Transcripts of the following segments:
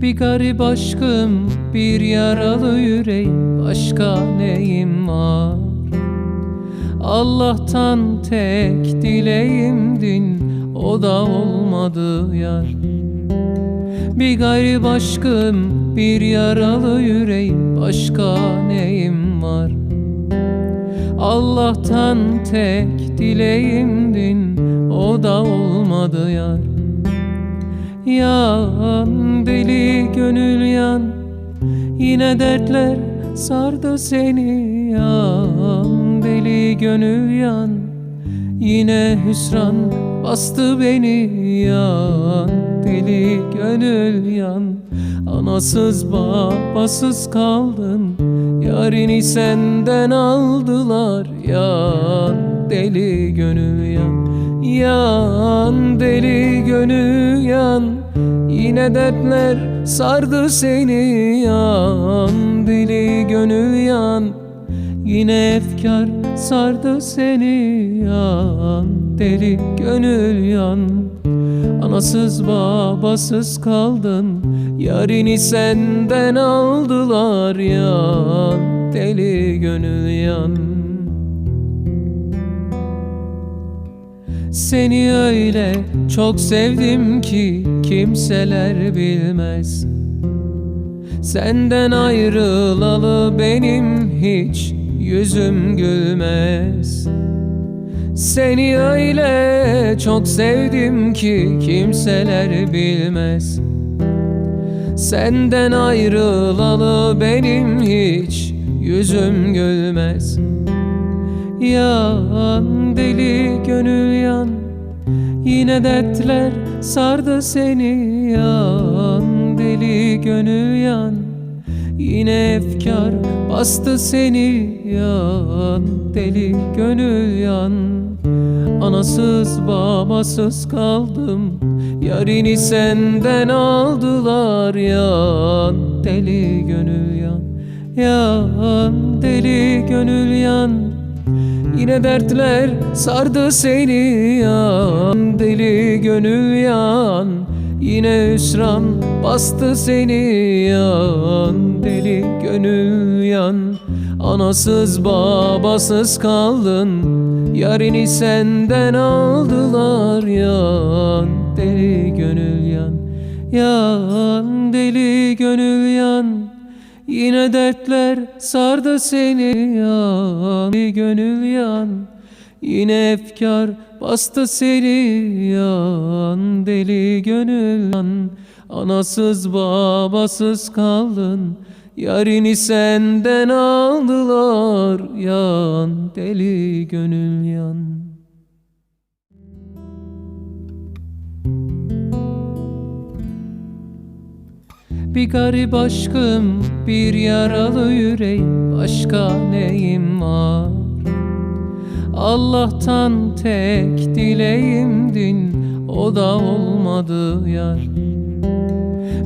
Bir garip aşkım, bir yaralı yüreğim Başka neyim var? Allah'tan tek dileğimdin O da olmadı yar Bir garip aşkım, bir yaralı yüreğim Başka neyim var? Allah'tan tek dileğimdin O da olmadı yar Yan deli gönül yan. Yine dertler sardı seni Yan. Deli gönül yan. Yine hüsran bastı beni Yan. Deli gönül yan. Anasız babasız kaldın Yarini senden aldılar Yan deli gönül yan. Yan deli gönül yan Yine dertler sardı seni. Yan Deli gönül yan Yine efkar sardı seni. Yan Deli gönül yan Anasız babasız kaldın. Yarini senden aldılar yan Deli gönül yan. Seni öyle çok sevdim ki kimseler bilmez. Senden ayrılalı benim hiç yüzüm gülmez Seni öyle çok sevdim ki kimseler bilmez. Senden ayrılalı benim hiç yüzüm gülmez. Yan deli gönül yan Yine dertler sardı seni. Yan Deli gönül yan Yine efkar bastı seni yan Deli gönül yan. Anasız babasız kaldım Yarini senden aldılar yan. Deli gönül yan Yan deli gönül yan. Yine dertler sardı seni yan Deli gönül yan Yine hüsran bastı seni yan Deli gönül yan. Anasız babasız kaldın Yarini senden aldılar yan. Deli gönül yan Yan deli gönül yan. Yine dertler sardı seni yan Bir gönül yan Yine efkar bastı seni yan Deli gönül yan Anasız babasız kaldın Yarini senden aldılar yan Deli gönül yan Bir garip aşkım, bir yaralı yüreğim Başka neyim var? Allah'tan tek dileğimdin O da olmadı yar.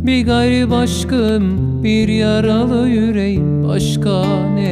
Bir garip aşkım, bir yaralı yüreğim Başka neyim